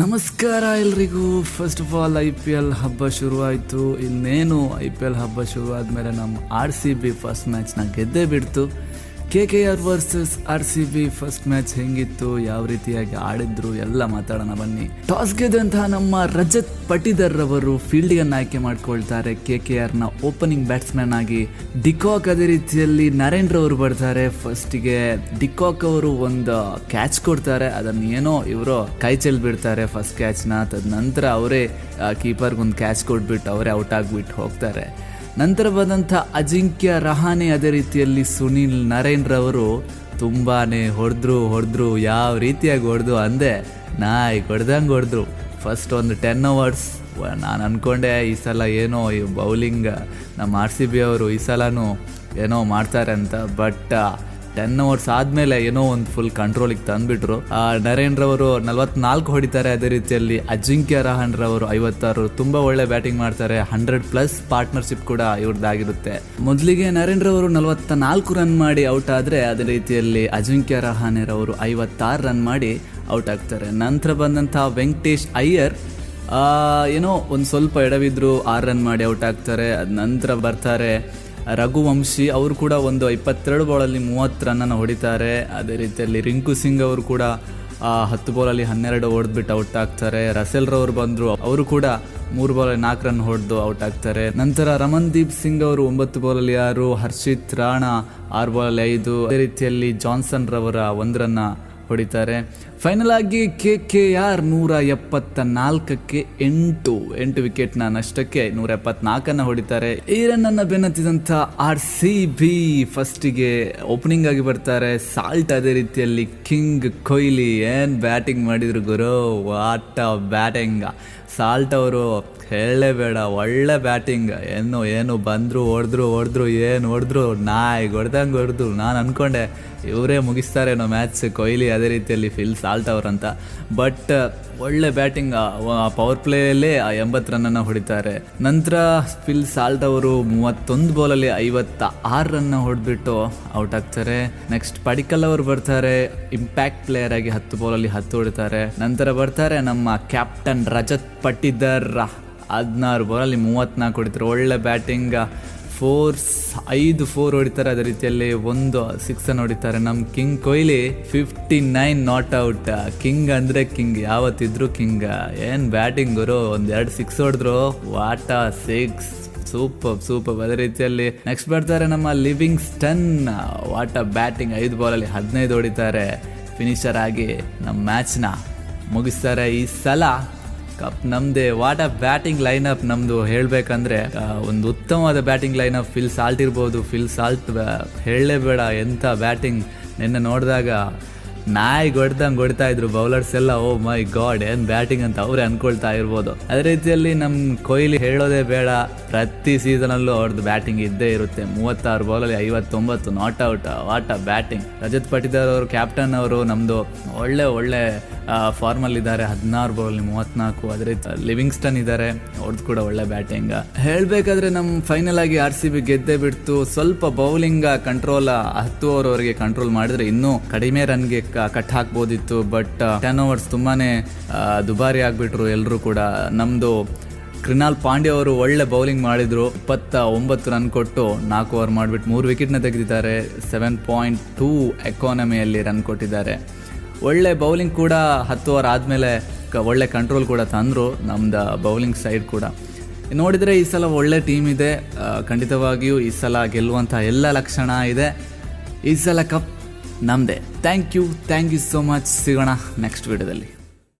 ನಮಸ್ಕಾರ ಎಲ್ರಿಗೂ. First of all I P L ಹಬ್ಬ ಶುರುವಾಯಿತು. ಇನ್ನೇನು ಐ ಪಿ ಎಲ್ ಹಬ್ಬ ಶುರು ಆದಮೇಲೆ ನಮ್ಮ ಆರ್ ಸಿ ಬಿ ಫಸ್ಟ್ ಮ್ಯಾಚ್ನ ಗೆದ್ದೇ ಬಿಡ್ತು. K K R versus R C B first match ಹೆಂಗಿತ್ತು, ಯಾವ ರೀತಿಯಾಗಿ ಆಡಿದ್ರು, ಎಲ್ಲ ಮಾತಾಡೋಣ ಬನ್ನಿ. ಟಾಸ್ ಗೆದ್ದಂತಹ ನಮ್ಮ ರಜತ್ ಪಟಿದರ್ ರವರು ಫೀಲ್ಡಿಗನ್ನು ಆಯ್ಕೆ ಮಾಡ್ಕೊಳ್ತಾರೆ. ಕೆ ಕೆ ಆರ್ನ ಓಪನಿಂಗ್ ಬ್ಯಾಟ್ಸ್ಮನ್ ಆಗಿ ಡಿಕಾಕ್ ಅದೇ ರೀತಿಯಲ್ಲಿ ನರೇಂದ್ರ ಅವರು ಬರ್ತಾರೆ. ಫಸ್ಟಿಗೆ ಡಿಕಾಕ್ ಅವರು ಒಂದು ಕ್ಯಾಚ್ ಕೊಡ್ತಾರೆ. ಅದನ್ನ ಏನೋ ಇವರು ಕೈ ಚೆಲ್ ಬಿಡ್ತಾರೆ ಫಸ್ಟ್ ಕ್ಯಾಚ್ನ ತದನಂತರ ಅವರೇ ಕೀಪರ್ಗೆ ಒಂದು ಕ್ಯಾಚ್ ಕೊಟ್ಬಿಟ್ಟು ಅವರೇ ಔಟ್ ಆಗ್ಬಿಟ್ಟು ಹೋಗ್ತಾರೆ. ನಂತರ ಬಂದಂಥ ಅಜಿಂಕ್ಯ ರಹಾನೆ ಅದೇ ರೀತಿಯಲ್ಲಿ ಸುನಿಲ್ ನರೇಂದ್ರ ಅವರು ತುಂಬಾ ಹೊಡೆದ್ರು ಹೊಡೆದ್ರು, ಯಾವ ರೀತಿಯಾಗಿ ಹೊಡೆದು ಅಂದೆ ನಾಯಿ ಹೊಡೆದಂಗೆ ಹೊಡೆದ್ರು. ಫಸ್ಟ್ ಒಂದು ಟೆನ್ ಅವರ್ಸ್ ನಾನು ಅಂದ್ಕೊಂಡೆ ಈ ಸಲ ಏನೋ ಈ ಬೌಲಿಂಗ್ ನಮ್ಮ ಆರ್ ಸಿ ಬಿ ಅವರು ಈ ಸಲನೂ ಏನೋ ಮಾಡ್ತಾರೆ ಅಂತ ಬಟ್ ಟೆನ್ ಅವರ್ಸ್ ಆದಮೇಲೆ ಏನೋ ಒಂದು ಫುಲ್ ಕಂಟ್ರೋಲಿಗೆ ತಂದ್ಬಿಟ್ರು. ನರೇಂದ್ರ ಅವರು ನಲವತ್ನಾಲ್ಕು ಹೊಡಿತಾರೆ ಅದೇ ರೀತಿಯಲ್ಲಿ. ಅಜಿಂಕ್ಯ ರಹಾನ್ ರವರು ಐವತ್ತಾರು. ತುಂಬಾ ಒಳ್ಳೆ ಬ್ಯಾಟಿಂಗ್ ಮಾಡ್ತಾರೆ. ಹಂಡ್ರೆಡ್ ಪ್ಲಸ್ ಪಾರ್ಟ್ನರ್ಶಿಪ್ ಕೂಡ ಇವ್ರದ್ದಾಗಿರುತ್ತೆ ಮೊದಲಿಗೆ ನರೇಂದ್ರ ಅವರು ನಲವತ್ತ ನಾಲ್ಕು ರನ್ ಮಾಡಿ ಔಟ್ ಆದ್ರೆ ಅದೇ ರೀತಿಯಲ್ಲಿ ಅಜಿಂಕ್ಯ ರಹಾನೆ ರವರು ಐವತ್ತಾರು ರನ್ ಮಾಡಿ ಔಟ್ ಆಗ್ತಾರೆ. ನಂತರ ಬಂದಂಥ ವೆಂಕಟೇಶ್ ಅಯ್ಯರ್ ಏನೋ ಒಂದು ಸ್ವಲ್ಪ ಎಡವಿದ್ರು ಆರು ರನ್ ಮಾಡಿ ಔಟ್ ಆಗ್ತಾರೆ. ಅದ ನಂತರ ಬರ್ತಾರೆ. ರಘುವಂಶಿ ಅವರು ಕೂಡ ಒಂದು ಇಪ್ಪತ್ತೆರಡು ಬಾಲಲ್ಲಿ ಮೂವತ್ತು ರನ್ನನ್ನು ಹೊಡಿತಾರೆ. ಅದೇ ರೀತಿಯಲ್ಲಿ ರಿಂಕು ಸಿಂಗ್ ಅವರು ಕೂಡ ಹತ್ತು ಬಾಲಲ್ಲಿ ಹನ್ನೆರಡು ಹೊಡೆದ್ಬಿಟ್ಟು ಔಟ್ ಆಗ್ತಾರೆ. ರಸೆಲ್ ರವರು ಬಂದರು, ಅವರು ಕೂಡ ಮೂರು ಬಾಲಲ್ಲಿ ನಾಲ್ಕು ರನ್ ಹೊಡೆದು ಔಟ್ ಆಗ್ತಾರೆ. ನಂತರ ರಮನ್ದೀಪ್ ಸಿಂಗ್ ಅವರು ಒಂಬತ್ತು ಬಾಲಲ್ಲಿ ಆರು, ಹರ್ಷಿತ್ ರಾಣಾ ಆರು ಬಾಲಲ್ಲಿ ಐದು. ಅದೇ ರೀತಿಯಲ್ಲಿ ಜಾನ್ಸನ್ ರವರ ಒಂದು ರನ್ನ ಹೊಡಿತಾರೆ. ಫೈನಲ್ ಆಗಿ ಕೆ ಕೆ ಆರ್ ನೂರ ಎಪ್ಪತ್ತ ನಾಲ್ಕಕ್ಕೆ ಎಂಟು ಎಂಟು ವಿಕೆಟ್ನ ನಷ್ಟಕ್ಕೆ ನೂರ ಎಪ್ಪತ್ನಾಲ್ಕನ್ನು ಹೊಡಿತಾರೆ. ಈ ರನ್ನನ್ನು ಬೆನ್ನತ್ತಿದಂಥ ಆರ್ ಸಿ ಬಿ ಫಸ್ಟಿಗೆ ಓಪನಿಂಗ್ ಆಗಿ ಬರ್ತಾರೆ. ಸಾಲ್ಟ್ ಅದೇ ರೀತಿಯಲ್ಲಿ ಕಿಂಗ್ ಕೊಹ್ಲಿ ಏನು ಬ್ಯಾಟಿಂಗ್ ಮಾಡಿದ್ರು ಗುರು? ವಾಟ್ ಬ್ಯಾಟಿಂಗ್ ಸಾಲ್ಟ್ ಅವರು ಹೇಳಲೇಬೇಡ ಒಳ್ಳೆ ಬ್ಯಾಟಿಂಗ್ ಏನು ಏನು ಬಂದರು, ಹೊಡೆದ್ರು ಹೊಡೆದ್ರು, ಏನು ಹೊಡೆದ್ರು, ನಾಯಿ ಹೊಡೆದಂಗೆ ಹೊಡೆದ್ರು. ನಾನು ಅಂದ್ಕೊಂಡೆ ಇವರೇ ಮುಗಿಸ್ತಾರೇನೋ ಮ್ಯಾಚ್ ಕೊಹ್ಲಿ ಅದೇ ರೀತಿಯಲ್ಲಿ ಫಿಲ್ ಸಾಲ್ಟ್ ಅವರಂತ. ಬಟ್ ಒಳ್ಳೆ ಬ್ಯಾಟಿಂಗ್ ಪವರ್ ಪ್ಲೇಯಲ್ಲೇ ಎಂಬತ್ತು ರನ್ನನ್ನು ಹೊಡಿತಾರೆ. ನಂತರ ಫಿಲ್ ಸಾಲ್ಟ್ ಅವರು ಮೂವತ್ತೊಂದು ಬಾಲಲ್ಲಿ ಐವತ್ತ ಆರು ರನ್ನ ಹೊಡೆದ್ಬಿಟ್ಟು ಔಟ್ ಆಗ್ತಾರೆ. ನೆಕ್ಸ್ಟ್ ಪಡಿಕಲ್ ಅವರು ಬರ್ತಾರೆ ಇಂಪ್ಯಾಕ್ಟ್ ಪ್ಲೇಯರ್ ಆಗಿ ಹತ್ತು ಬಾಲಲ್ಲಿ ಹತ್ತು ಹೊಡಿತಾರೆ. ನಂತರ ಬರ್ತಾರೆ ನಮ್ಮ ಕ್ಯಾಪ್ಟನ್ ರಜತ್ ಪಟ್ಟಿದರ್. ಹದಿನಾರು ಬಾಲಲ್ಲಿ ಮೂವತ್ತ್ನಾಲ್ಕು ಹೊಡಿತಾರೆ. ಒಳ್ಳೆ ಬ್ಯಾಟಿಂಗ್ ಫೋರ್ಸ್, ಐದು ಫೋರ್ ಹೊಡಿತಾರೆ ಅದೇ ರೀತಿಯಲ್ಲಿ ಒಂದು ಸಿಕ್ಸ್ ಅನ್ನು ಹೊಡಿತಾರೆ. ನಮ್ಮ king Kohli fifty nine not out king ಅಂದರೆ ಕಿಂಗ್, ಯಾವತ್ತಿದ್ರು ಕಿಂಗ್. ಏನು ಬ್ಯಾಟಿಂಗ್ ಗುರು? ಒಂದೆರಡು ಸಿಕ್ಸ್ ಹೊಡೆದ್ರು. ವಾಟ ಸಿಕ್ಸ್ ಸೂಪರ್ ಸೂಪರ್ ಅದೇ ರೀತಿಯಲ್ಲಿ ನೆಕ್ಸ್ಟ್ ಬರ್ತಾರೆ ನಮ್ಮ ಲಿವಿಂಗ್ ಸ್ಟನ್ ವಾಟ ಬ್ಯಾಟಿಂಗ್ ಐದು ಬಾಲಲ್ಲಿ ಹದಿನೈದು ಹೊಡಿತಾರೆ. ಫಿನಿಷರ್ ಆಗಿ ನಮ್ಮ ಮ್ಯಾಚ್ನ ಮುಗಿಸ್ತಾರೆ ಈ ಸಲ. ಕಪ್ ನಮ್ದೆ what a batting line up ನಮ್ದು ಹೇಳ್ಬೇಕಂದ್ರೆ ಒಂದು ಉತ್ತಮವಾದ batting line up Phil Salt ಇರ್ಬೋದು ಫಿಲ್ ಸಾಲ್ಟ್ ಹೇಳಲೇಬೇಡ ಎಂಥ ಬ್ಯಾಟಿಂಗ್ ನಿನ್ನೆ ನೋಡಿದಾಗ ನಾಯಿ ಹೊಡ್ದಂಗೆ ಹೊಡಿತಾ ಇದ್ರು. ಬೌಲರ್ಸ್ ಎಲ್ಲ ಓ ಮೈ ಗಾಡ್ ಏನು ಬ್ಯಾಟಿಂಗ್ ಅಂತ ಅವರೇ ಅನ್ಕೊಳ್ತಾ ಇರ್ಬೋದು. ಅದೇ ರೀತಿಯಲ್ಲಿ ನಮ್ಮ ಕೊಹ್ಲಿ ಹೇಳೋದೇ ಬೇಡ. ಪ್ರತಿ ಸೀಸನಲ್ಲೂ ಅವ್ರದ್ದು ಬ್ಯಾಟಿಂಗ್ ಇದ್ದೇ ಇರುತ್ತೆ. ಮೂವತ್ತಾರು ಬಾಲಲ್ಲಿ ಐವತ್ತೊಂಬತ್ತು not out what uh batting Rajat Patidar ಅವರು ಕ್ಯಾಪ್ಟನ್ ಅವರು ನಮ್ಮದು ಒಳ್ಳೆ ಒಳ್ಳೆ ಫಾರ್ಮಲ್ ಇದ್ದಾರೆ, ಹದಿನಾರು ಬಾಲ್ ಮೂವತ್ನಾಲ್ಕು ಅದೇ ರೀತಿ ಲಿವಿಂಗ್ಸ್ಟನ್ ಇದ್ದಾರೆ ಅವ್ರದ್ದು ಕೂಡ ಒಳ್ಳೆ ಬ್ಯಾಟಿಂಗ್ ಹೇಳಬೇಕಾದ್ರೆ ನಮ್ಮ ಫೈನಲ್ ಆಗಿ ಆರ್ ಸಿ ಬಿ ಗೆದ್ದೇ ಬಿಡ್ತು. ಸ್ವಲ್ಪ ಬೌಲಿಂಗ್ ಕಂಟ್ರೋಲ್ ಹತ್ತು ಓವರ್ ಅವರಿಗೆ ಕಂಟ್ರೋಲ್ ಮಾಡಿದ್ರೆ ಇನ್ನೂ ಕಡಿಮೆ ರನ್ಗೆ ಕಟ್ ಹಾಕ್ಬೋದಿತ್ತು. ಬಟ್ ಟೆನ್ ಓವರ್ಸ್ ತುಂಬಾನೇ ದುಬಾರಿ ಆಗ್ಬಿಟ್ರು ಎಲ್ಲರೂ ಕೂಡ. ನಮ್ದು ಕೃಣಾಲ್ ಪಾಂಡ್ಯ ಅವರು ಒಳ್ಳೆ ಬೌಲಿಂಗ್ ಮಾಡಿದ್ರು. ಇಪ್ಪತ್ತ ಒಂಬತ್ತು ರನ್ ಕೊಟ್ಟು ನಾಲ್ಕು ಓವರ್ ಮಾಡಿಬಿಟ್ಟು ಮೂರು ವಿಕೆಟ್ನ ತೆಗೆದಿದ್ದಾರೆ. ಸೆವೆನ್ ಪಾಯಿಂಟ್ ಟೂ ಎಕಾನಮಿಯಲ್ಲಿ ರನ್ ಕೊಟ್ಟಿದ್ದಾರೆ. ಒಳ್ಳೆ ಬೌಲಿಂಗ್ ಕೂಡ ಹತ್ತು ಓವರ್ ಆದಮೇಲೆ ಒಳ್ಳೆ ಕಂಟ್ರೋಲ್ ಕೂಡ ತಂದರು, ನಮ್ದು ಬೌಲಿಂಗ್ ಸೈಡ್ ಕೂಡ. ನೋಡಿದರೆ ಈ ಸಲ ಒಳ್ಳೆ ಟೀಮ್ ಇದೆ. ಖಂಡಿತವಾಗಿಯೂ ಈ ಸಲ ಗೆಲ್ಲುವಂಥ ಎಲ್ಲ ಲಕ್ಷಣ ಇದೆ. ಈ ಸಲ ಕಪ್ ನಮ್ಮದೇ thank you thank you so much ಸಿಗೋಣ ನೆಕ್ಸ್ಟ್ ವಿಡಿಯೋದಲ್ಲಿ